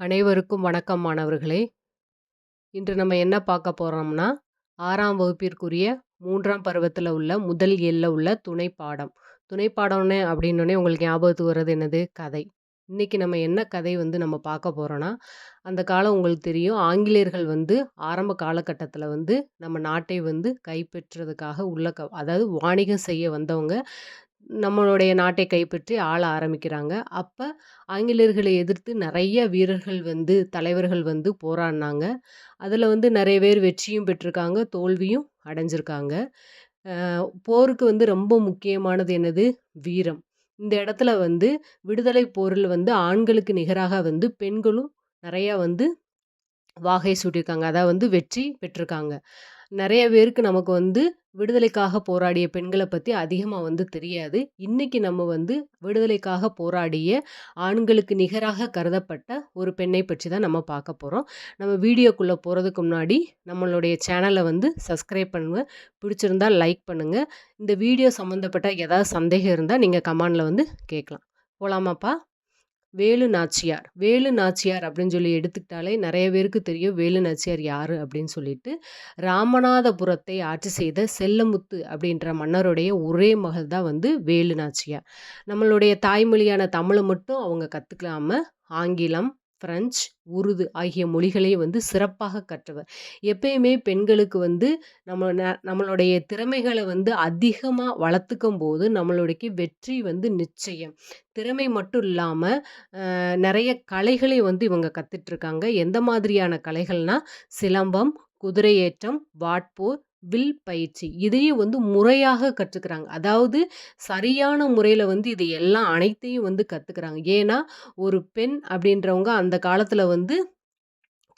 அனைவருக்கும் வணக்கம் மாணவர்களே. இன்று நம்ம என்ன பார்க்க போகிறோம்னா ஆறாம் வகுப்பிற்குரிய மூன்றாம் பருவத்தில் உள்ள முதல் எல்ல உள்ள துணை பாடம் துணை பாடம்னு அப்படின்னோடனே உங்களுக்கு ஞாபகத்துக்கு வர்றது என்னது? கதை. இன்றைக்கி நம்ம என்ன கதை வந்து நம்ம பார்க்க போகிறோன்னா அந்த காலம் உங்களுக்கு தெரியும். ஆங்கிலேயர்கள் வந்து ஆரம்ப காலகட்டத்தில் வந்து நம்ம நாட்டை வந்து கைப்பற்றுறதுக்காக உள்ள க அதாவது வாணிகம் செய்ய வந்தவங்க. நம்மளுடைய நாட்டை கைப்பற்றி ஆள ஆரம்பிக்கிறாங்க. அப்போ ஆங்கிலேயர்களை எதிர்த்து நிறைய வீரர்கள் வந்து, தலைவர்கள் வந்து போராடினாங்க. அதில் வந்து நிறைய பேர் வெற்றியும் பெற்றிருக்காங்க, தோல்வியும் அடைஞ்சிருக்காங்க. போருக்கு வந்து ரொம்ப முக்கியமானது என்னது? வீரம். இந்த இடத்துல வந்து விடுதலை போரில் வந்து ஆண்களுக்கு நிகராக வந்து பெண்களும் நிறையா வந்து வாகை சூட்டியிருக்காங்க. அதாவது வந்து வெற்றி பெற்றிருக்காங்க. நிறைய பேருக்கு நமக்கு வந்து விடுதலைக்காக போராடிய பெண்களை பற்றி அதிகமாக வந்து தெரியாது. இன்னைக்கு நம்ம வந்து விடுதலைக்காக போராடிய ஆண்களுக்கு நிகராக கருதப்பட்ட ஒரு பெண்ணை பற்றி தான் நம்ம பார்க்க போகிறோம் நம்ம வீடியோக்குள்ளே போகிறதுக்கு முன்னாடி நம்மளுடைய சேனலை வந்து சப்ஸ்கிரைப் பண்ணுங்கள் பிடிச்சிருந்தால் லைக் பண்ணுங்கள் இந்த வீடியோ சம்மந்தப்பட்ட ஏதாவது சந்தேகம் இருந்தால் நீங்கள் கமெண்டில் வந்து கேட்கலாம். போகலாமாப்பா வேலு நாச்சியார். வேலு நாச்சியார் அப்படின்னு சொல்லி எடுத்துக்கிட்டாலே நிறைய பேருக்கு தெரியும் வேலு நாச்சியார் யார் அப்படின்னு சொல்லிட்டு. ராமநாதபுரத்தை ஆட்சி செய்த செல்லமுத்து அப்படின்ற மன்னருடைய ஒரே மகள் தான் வந்து வேலு நாச்சியார். நம்மளுடைய தாய்மொழியான தமிழை மட்டும் அவங்க கற்றுக்கலாம ஆங்கிலம் ஃப்ரெஞ்ச் உருது ஆகிய மொழிகளையும் வந்து சிறப்பாக கற்றவர். எப்பயுமே பெண்களுக்கு வந்து நம்ம ந நம்மளுடைய திறமைகளை வந்து அதிகமாக வளர்த்துக்கும் போது நம்மளுடைய வெற்றி வந்து நிச்சயம். திறமை மட்டும் இல்லாமல் நிறைய கலைகளை வந்து இவங்க கற்றுட்ருக்காங்க எந்த மாதிரியான கலைகள்னால் சிலம்பம் குதிரையேற்றம் வாட்போர் வில் பயிற்சி இதையும் வந்து முறையாக கற்றுக்கிறாங்க. அதாவது சரியான முறையில் வந்து இது எல்லாம் அனைத்தையும் வந்து கற்றுக்கிறாங்க ஏன்னா ஒரு பெண் அப்படின்றவங்க அந்த காலத்தில் வந்து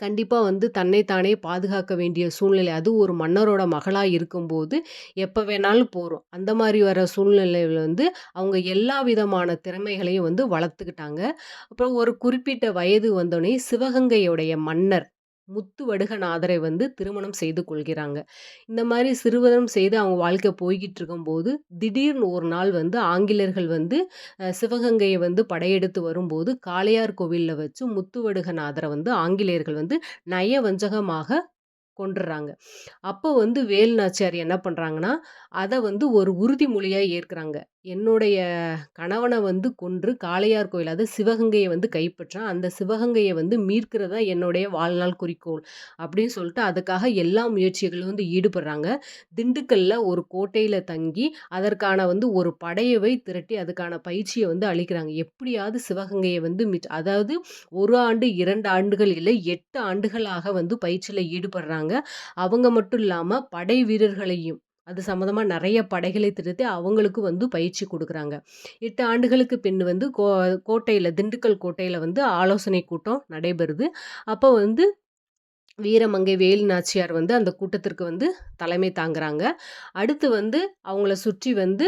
கண்டிப்பாக வந்து தன்னை தானே பாதுகாக்க வேண்டிய சூழ்நிலை. அது ஒரு மன்னரோட மகளாக இருக்கும்போது எப்போ வேணாலும் போகிறோம் அந்த மாதிரி வர சூழ்நிலையில் வந்து அவங்க எல்லா விதமான திறமைகளையும் வந்து வளர்த்துக்கிட்டாங்க. அப்புறம் ஒரு குறிப்பிட்ட வயது வந்தோடனே சிவகங்கையுடைய மன்னர் முத்துவடுகநாதரை வந்து திருமணம் செய்து கொள்கிறாங்க. இந்த மாதிரி சிறுவனம் செய்து அவங்க வாழ்க்கை போய்கிட்டு இருக்கும்போது திடீர்னு ஒரு நாள் வந்து ஆங்கிலேயர்கள் வந்து சிவகங்கையை வந்து படையெடுத்து வரும்போது காளையார் கோவிலில் வச்சு முத்துவடுகநாதரை வந்து ஆங்கிலேயர்கள் வந்து நயவஞ்சகமாக கொண்டுறாங்க அப்போ வந்து வேலுநாச்சியார் என்ன பண்ணுறாங்கன்னா அதை வந்து ஒரு உறுதிமொழியாக ஏற்கிறாங்க. என்னுடைய கணவனை வந்து கொன்று காளையார் கோயில் அது சிவகங்கையை வந்து கைப்பற்றான். அந்த சிவகங்கையை வந்து மீட்கிறதா என்னுடைய வாழ்நாள் குறிக்கோள் அப்படின்னு சொல்லிட்டு அதுக்காக எல்லா முயற்சிகளும் வந்து ஈடுபடுறாங்க. திண்டுக்கல்ல ஒரு கோட்டையில் தங்கி அதற்கான வந்து ஒரு படையவை திரட்டி அதுக்கான பயிற்சியை வந்து அளிக்கிறாங்க. எப்படியாவது சிவகங்கையை வந்து மிச் அதாவது ஒரு ஆண்டு இரண்டு ஆண்டுகள் இல்லை எட்டு ஆண்டுகளாக வந்து பயிற்சியில் ஈடுபடுறாங்க. அவங்க மட்டும் இல்லாமல் படை வீரர்களையும் அது சம்மந்தமாக நிறைய படைகளை திருத்தி அவங்களுக்கு வந்து பயிற்சி கொடுக்குறாங்க. எட்டு ஆண்டுகளுக்கு பின் வந்து கோ கோட்டையில் திண்டுக்கல் கோட்டையில் வந்து ஆலோசனை கூட்டம் நடைபெறுது. அப்போ வந்து வீரமங்கை வேலு நாச்சியார் வந்து அந்த கூட்டத்திற்கு வந்து தலைமை தாங்குறாங்க. அடுத்து வந்து அவங்கள சுற்றி வந்து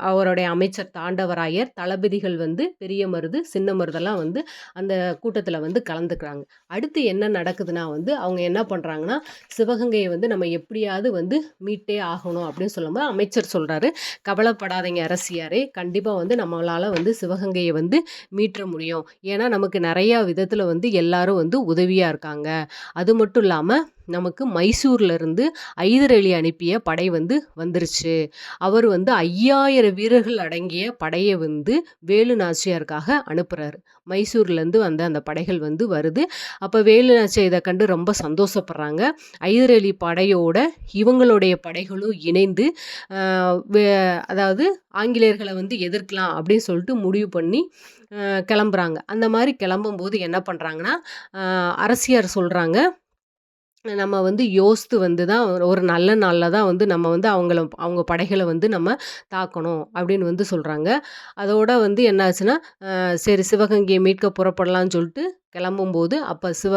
அவருடைய அமைச்சர் தாண்டவராயர் தளபதிகள் வந்து பெரிய மருது சின்ன மருதெல்லாம் வந்து அந்த கூட்டத்தில் வந்து கலந்துக்கிறாங்க. அடுத்து என்ன நடக்குதுன்னா வந்து அவங்க என்ன பண்ணுறாங்கன்னா சிவகங்கையை வந்து நம்ம எப்படியாவது வந்து மீட்டே ஆகணும் அப்படின்னு சொல்லும்போது அமைச்சர் சொல்கிறாரு கவலைப்படாதீங்க அரசியாரே கண்டிப்பாக வந்து நம்மளால் வந்து சிவகங்கையை வந்து மீட்ட முடியும். ஏன்னா நமக்கு நிறையா விதத்தில் வந்து எல்லாரும் வந்து உதவியாக இருக்காங்க. அது மட்டும் இல்லாமல் நமக்கு மைசூர்லேருந்து ஐதர் அலி அனுப்பிய படை வந்து வந்துருச்சு. அவர் வந்து ஐயாயிரம் வீரர்கள் அடங்கிய படையை வந்து வேலு நாச்சியாருக்காக அனுப்புகிறாரு மைசூர்லேருந்து வந்த அந்த படைகள் வந்து வருது. அப்போ வேலு நாச்சியார் இதை கண்டு ரொம்ப சந்தோஷப்படுறாங்க. ஐதர் அலி படையோட இவங்களுடைய படைகளும் இணைந்து அதாவது ஆங்கிலேயர்களை வந்து எதிர்க்கலாம் அப்படின்னு சொல்லிட்டு முடிவு பண்ணி கிளம்புறாங்க. அந்த மாதிரி கிளம்பும்போது என்ன பண்ணுறாங்கன்னா அரசியார் சொல்கிறாங்க நம்ம வந்து யோசித்து வந்து தான் ஒரு நல்ல நாளில் தான் வந்து நம்ம வந்து அவங்கள அவங்க படைகளை வந்து நம்ம தாக்கணும் அப்படின்னு வந்து சொல்கிறாங்க அதோட வந்து என்ன ஆச்சுன்னா சரி சிவகங்கையை மீட்க புறப்படலான்னு சொல்லிட்டு கிளம்பும்போது அப்போ சிவ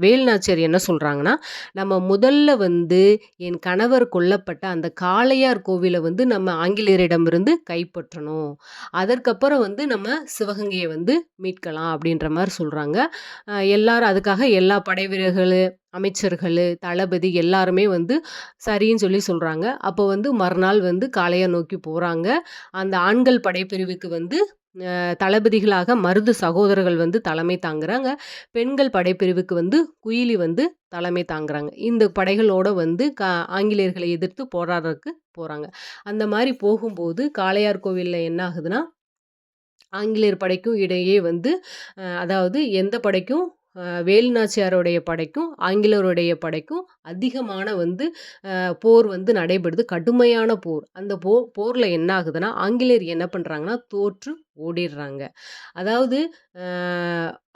வேல்நாச்சியார் என்ன சொல்கிறாங்கன்னா நம்ம முதல்ல வந்து என் கணவர் கொல்லப்பட்ட அந்த காளையார் கோவிலை வந்து நம்ம ஆங்கிலேயரிடமிருந்து கைப்பற்றணும். அதற்கப்புறம் வந்து நம்ம சிவகங்கையை வந்து மீட்கலாம் அப்படின்ற மாதிரி சொல்கிறாங்க எல்லாரும் அதுக்காக எல்லா படை வீரர்கள் அமைச்சர்கள் தளபதி எல்லாருமே வந்து சரின்னு சொல்லி சொல்கிறாங்க அப்போ வந்து மறுநாள் வந்து காளையை நோக்கி போகிறாங்க அந்த ஆண்கள் படைப்பிரிவுக்கு வந்து தளபதிகளாக மருது சகோதரர்கள் வந்து தலைமை தாங்குறாங்க. பெண்கள் படைப்பிரிவுக்கு வந்து குயிலி வந்து தலைமை தாங்குறாங்க. இந்த படைகளோட வந்து க ஆங்கிலேயர்களை எதிர்த்து போராடுறதுக்கு போகிறாங்க அந்த மாதிரி போகும்போது காளையார் கோவிலில் என்ன ஆகுதுன்னா ஆங்கிலேயர் படைக்கும் இடையே வந்து அதாவது எந்த படைக்கும் வேலுநாச்சியாருடைய படைக்கும் ஆங்கிலேயருடைய படைக்கும் அதிகமான வந்து போர் வந்து நடைபெறுது. கடுமையான போர். அந்த போ போரில் என்ன ஆகுதுன்னா ஆங்கிலேயர் என்ன பண்ணுறாங்கன்னா தோற்று ஓடிடுறாங்க. அதாவது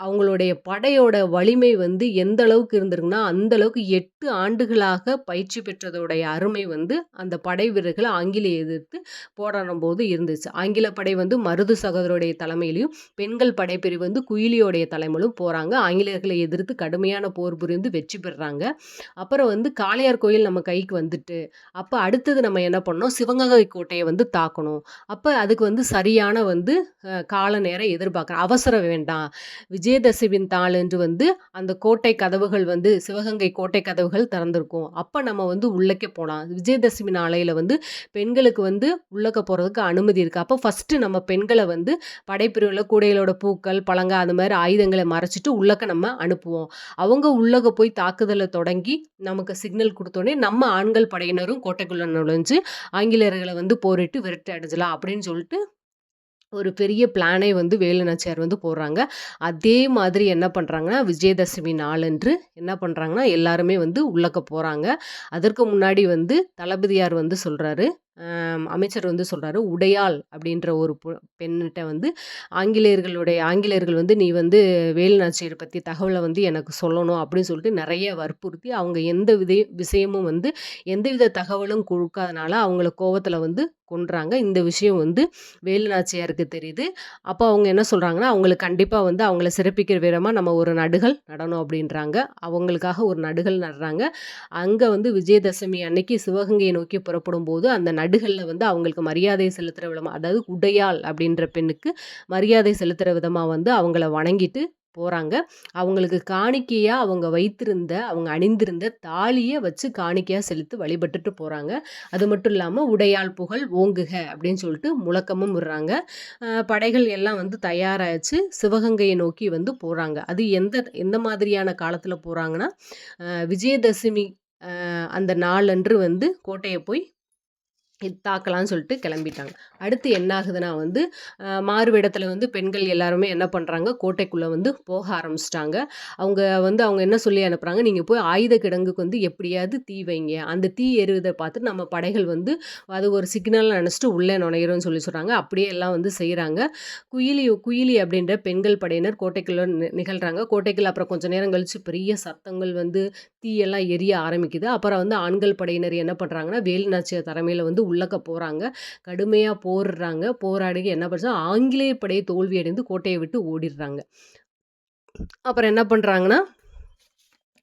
அவங்களுடைய படையோட வலிமை வந்து எந்த அளவுக்கு இருந்திருக்குன்னா அந்த அளவுக்கு எட்டு ஆண்டுகளாக பயிற்சி பெற்றதோடைய அருமை வந்து அந்த படை வீரர்கள் ஆங்கிலேய எதிர்த்து போராடும் போது இருந்துச்சு. ஆங்கில படை வந்து மருது சகோதரோடைய தலைமையிலையும் பெண்கள் படைப்பிரிவு வந்து குயிலியோடைய தலைமையிலும் போகிறாங்க ஆங்கிலேயர்களை எதிர்த்து கடுமையான போர் புரிந்து வெற்றி பெறுறாங்க அப்புறம் வந்து காளையார் கோயில் நம்ம கைக்கு வந்துட்டு அப்போ அடுத்தது நம்ம என்ன பண்ணோம் சிவகங்கை கோட்டையை வந்து தாக்கணும். அப்போ அதுக்கு வந்து சரியான வந்து கால நேரம் எதிர்பார்க்குறேன் அவசரம் வேண்டாம். விஜயதசமியின் என்று வந்து அந்த கோட்டை கதவுகள் வந்து சிவகங்கை கோட்டை கதவுகள் திறந்திருக்கும். அப்போ நம்ம வந்து உள்ளக்கே போகலாம் விஜயதசமி நாளையில் வந்து பெண்களுக்கு வந்து உள்ளக்க போகிறதுக்கு அனுமதி இருக்குது அப்போ ஃபஸ்ட்டு நம்ம பெண்களை வந்து படைப்பிரிவில் கூடைகளோட பூக்கள் பழங்க அந்த மாதிரி ஆயுதங்களை மறைச்சிட்டு உள்ளக்க நம்ம அனுப்புவோம். அவங்க உள்ளக போய் தாக்குதலை தொடங்கி நமக்கு சிக்னல் கொடுத்தோடனே நம்ம ஆண்கள் படையினரும் கோட்டைக்குள்ளே நுழைஞ்சு ஆங்கிலேயர்களை வந்து போரிட்டு விரட்டி அடைஞ்சலாம் அப்படின்னு சொல்லிட்டு ஒரு பெரிய பிளானை வந்து வேலுநாச்சியார் வந்து போடுறாங்க. அதே மாதிரி என்ன பண்ணுறாங்கன்னா விஜயதசமி நாளன்று என்ன பண்ணுறாங்கன்னா எல்லாருமே வந்து உள்ளக்க போகிறாங்க அதற்கு முன்னாடி வந்து தளபதியார் வந்து சொல்கிறாரு அமைச்சர் வந்து சொல்கிறாரு உடையாள் அப்படின்ற ஒரு பெண்ணிட்ட வந்து ஆங்கிலேயர்களுடைய ஆங்கிலேயர்கள் வந்து நீ வந்து வேலுநாச்சியரை பற்றி தகவலை வந்து எனக்கு சொல்லணும் அப்படின்னு சொல்லிட்டு நிறைய வற்புறுத்தி அவங்க எந்த வித விஷயமும் வந்து எந்தவித தகவலும் கொடுக்காதனால அவங்கள கோவத்தில் வந்து கொன்றாங்க. இந்த விஷயம் வந்து வேலுநாச்சியாருக்கு தெரியுது. அப்போ அவங்க என்ன சொல்கிறாங்கன்னா அவங்களுக்கு கண்டிப்பாக வந்து அவங்கள சிறப்பிக்கிற விதமாக நம்ம ஒரு நடுகள் நடணும் அப்படின்றாங்க. அவங்களுக்காக ஒரு நடுகள் நடுறாங்க. அங்கே வந்து விஜயதசமி அன்னைக்கு சிவகங்கையை நோக்கி புறப்படும் போது அந்த நடுகளில் வந்து அவங்களுக்கு மரியாதை செலுத்துகிற விதமாக அதாவது உடையாள் அப்படின்ற பெண்ணுக்கு மரியாதை செலுத்துகிற விதமாக வந்து அவங்கள வணங்கிட்டு போகிறாங்க அவங்களுக்கு காணிக்கையாக அவங்க வைத்திருந்த அவங்க அணிந்திருந்த தாலியை வச்சு காணிக்கையாக செலுத்து வழிபட்டுட்டு போகிறாங்க அது மட்டும் இல்லாமல் உடையாள் புகழ் ஓங்குக அப்படின்னு சொல்லிட்டு முழக்கமும் விடுறாங்க. படைகள் எல்லாம் வந்து தயாராகிச்சு சிவகங்கையை நோக்கி வந்து போகிறாங்க அது எந்த எந்த மாதிரியான காலத்தில் போகிறாங்கன்னா விஜயதசமி அந்த நாளன்று வந்து கோட்டையை போய் தாக்கலாம்னு சொல்லிட்டு கிளம்பிட்டாங்க. அடுத்து என்ன ஆகுதுன்னா வந்து மாறுவிடத்தில் வந்து பெண்கள் எல்லாருமே என்ன பண்ணுறாங்க கோட்டைக்குள்ளே வந்து போக ஆரம்பிச்சிட்டாங்க. அவங்க வந்து அவங்க என்ன சொல்லி அனுப்புகிறாங்க நீங்கள் போய் ஆயுத கிடங்குக்கு வந்து எப்படியாவது தீ வைங்க. அந்த தீ எருவதை பார்த்துட்டு நம்ம படைகள் வந்து அது ஒரு சிக்னல் நினச்சிட்டு உள்ளே நுழையிறோம்னு சொல்லி சொல்கிறாங்க அப்படியே எல்லாம் வந்து செய்கிறாங்க குயிலி குயிலி அப்படின்ற பெண்கள் படையினர் கோட்டைக்குள்ளே நிகழ்கிறாங்க கோட்டைக்குள்ள அப்புறம் கொஞ்சம் நேரம் கழித்து பெரிய சத்தங்கள் வந்து தீயெல்லாம் எரிய ஆரம்பிக்குது. அப்புறம் வந்து ஆண்கள் படையினர் என்ன பண்ணுறாங்கன்னா வேலுநாச்சிய தலைமையில் வந்து உள்ளக்க போகிறாங்க கடுமையாக போடுறாங்க போராடி என்ன பண்ணுறா ஆங்கிலேய படையை தோல்வி அடைந்து கோட்டையை விட்டு ஓடிடுறாங்க. அப்புறம் என்ன பண்ணுறாங்கன்னா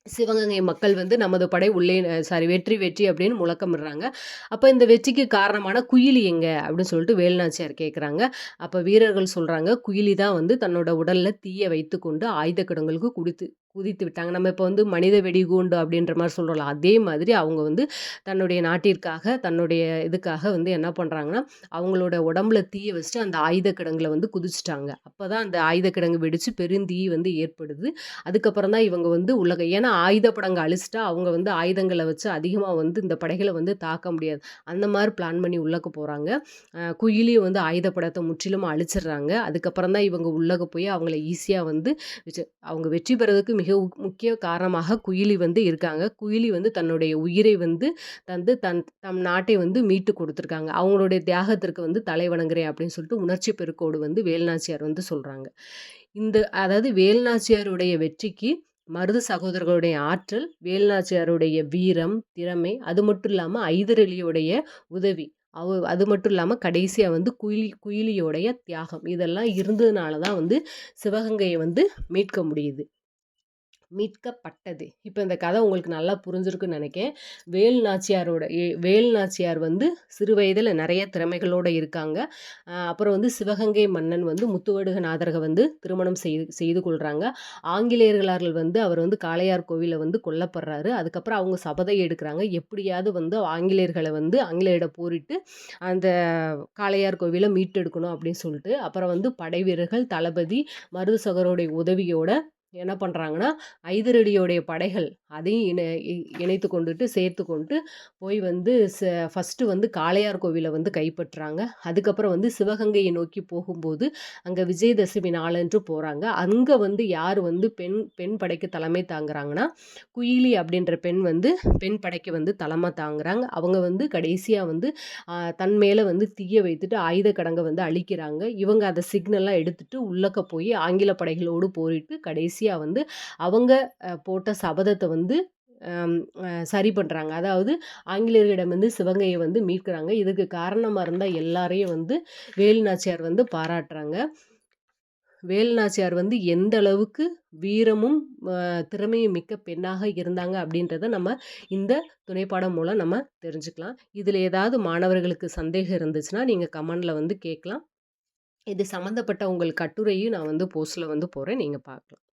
சிவகங்கை மக்கள் வந்து நமது படை உள்ளே சாரி வெற்றி வெற்றி அப்படின்னு முழக்கமிடுறாங்க. அப்போ இந்த வெற்றிக்கு காரணமான குயிலி எங்கே? அப்படின்னு சொல்லிட்டு வேலுநாச்சியார் கேட்குறாங்க அப்போ வீரர்கள் சொல்கிறாங்க குயிலி தான் வந்து தன்னோட உடலில் தீயை வைத்துக்கொண்டு ஆயுத கிடங்களுக்கு குடித்து குதித்து விட்டாங்க. நம்ம இப்போ வந்து மனித வெடிகுண்டு அப்படின்ற மாதிரி சொல்கிறோம்ல அதே மாதிரி அவங்க வந்து தன்னுடைய நாட்டிற்காக தன்னுடைய இதுக்காக வந்து என்ன பண்ணுறாங்கன்னா அவங்களோட உடம்புல தீயை வச்சுட்டு அந்த ஆயுத கிடங்குல வந்து குதிச்சிட்டாங்க. அப்போ தான் அந்த ஆயுத கிடங்கு வெடித்து பெருந்தீ வந்து ஏற்படுது. அதுக்கப்புறம் தான் இவங்க வந்து உலக ஏன்னா ஆயுத படங்க அழிச்சிட்டா அவங்க வந்து ஆயுதங்களை வச்சு அதிகமாக வந்து இந்த படைகளை வந்து தாக்க முடியாது. அந்த மாதிரி பிளான் பண்ணி உள்ளக்க போகிறாங்க குயிலியும் வந்து ஆயுத படத்தை முற்றிலும் அழிச்சிடுறாங்க. அதுக்கப்புறம் தான் இவங்க உள்ளக போய் அவங்கள ஈஸியாக வந்து அவங்க வெற்றி பெறதுக்கு மிக முக்கிய காரணமாக குயிலி வந்து இருக்காங்க. குயிலி வந்து தன்னுடைய உயிரை வந்து தந்து தன் தம் நாட்டை வந்து மீட்டு கொடுத்துருக்காங்க. அவங்களுடைய தியாகத்திற்கு வந்து தலை வணங்குறேன் அப்படின்னு சொல்லிட்டு உணர்ச்சி பெருக்கோடு வந்து வேல்நாச்சியார் வந்து சொல்கிறாங்க இந்த அதாவது வேல்நாச்சியாருடைய வெற்றிக்கு மருது சகோதரர்களுடைய ஆற்றல் வேல்நாச்சியாருடைய வீரம் திறமை அது மட்டும் இல்லாமல் ஐதரளியுடைய உதவி அவ அது மட்டும் இல்லாமல் கடைசியாக வந்து குயிலி குயிலியோடைய தியாகம். இதெல்லாம் இருந்ததுனால தான் வந்து சிவகங்கையை வந்து மீட்க முடியுது. மீட்கப்பட்டது. இப்போ இந்த கதை உங்களுக்கு நல்லா புரிஞ்சிருக்குன்னு நினைக்கிறேன். வேல் நாச்சியாரோட ஏ- வேல் நாச்சியார் வந்து சிறு வயதில் நிறைய திறமைகளோடு இருக்காங்க. அப்புறம் வந்து சிவகங்கை மன்னன் வந்து முத்துவடுக முத்துவடுகநாதரை வந்து திருமணம் செய்து செய்து கொள்கிறாங்க ஆங்கிலேயர்களார்கள் வந்து அவர் வந்து காளையார் கோவிலில் வந்து கொல்லப்படுறாரு. அதுக்கப்புறம் அவங்க சபதை எடுக்கிறாங்க. எப்படியாவது வந்து ஆங்கிலேயர்களை வந்து ஆங்கிலேயரிடம் போரிட்டு அந்த காளையார் கோவிலை மீட்டெடுக்கணும் அப்படின்னு சொல்லிட்டு அப்புறம் வந்து படை வீரர்கள் தளபதி மருதுசகருடைய உதவியோட என்ன பண்ணுறாங்கன்னா ஐதரடியோடைய படைகள் அதையும் இணை இணைத்து கொண்டுட்டு சேர்த்து கொண்டு போய் வந்து ச ஃபஸ்ட்டு வந்து காளையார் கோவிலை வந்து கைப்பற்றுறாங்க அதுக்கப்புறம் வந்து சிவகங்கையை நோக்கி போகும்போது அங்கே விஜயதசமி நாளன்று போகிறாங்க அங்கே வந்து யார் வந்து பெண் பெண் படைக்கு தலைமை தாங்குறாங்கன்னா குயிலி அப்படின்ற பெண் வந்து பெண் படைக்கு வந்து தலைமை தாங்குறாங்க. அவங்க வந்து கடைசியாக வந்து தன் மேலே வந்து தீய வைத்துட்டு ஆயுத கடங்கை வந்து அழிக்கிறாங்க. இவங்க அதை சிக்னலாக எடுத்துகிட்டு உள்ளக்க போய் ஆங்கில படைகளோடு போரிட்டு கடைசியாக வந்து அவங்க போட்ட சபதத்தை வந்து சரி பண்ணுறாங்க அதாவது ஆங்கிலேயர்களிடம் வந்து சிவகையை வந்து மீட்கிறாங்க. இதுக்கு காரணமாக இருந்தால் எல்லாரையும் வந்து வேலுநாச்சியார் வந்து பாராட்டுறாங்க. வேலு நாச்சியார் வந்து எந்த அளவுக்கு வீரமும் திறமையும் மிக்க பெண்ணாக இருந்தாங்க அப்படின்றத நம்ம இந்த துணைப்பாடம் மூலம் நம்ம தெரிஞ்சுக்கலாம். இதில் ஏதாவது மாணவர்களுக்கு சந்தேகம் இருந்துச்சுன்னா நீங்கள் கமெண்டில் வந்து கேட்கலாம். இது சம்மந்தப்பட்ட உங்கள் கட்டுரையும் நான் வந்து போஸ்ட்டில் வந்து போகிறேன் நீங்கள் பார்க்கலாம்.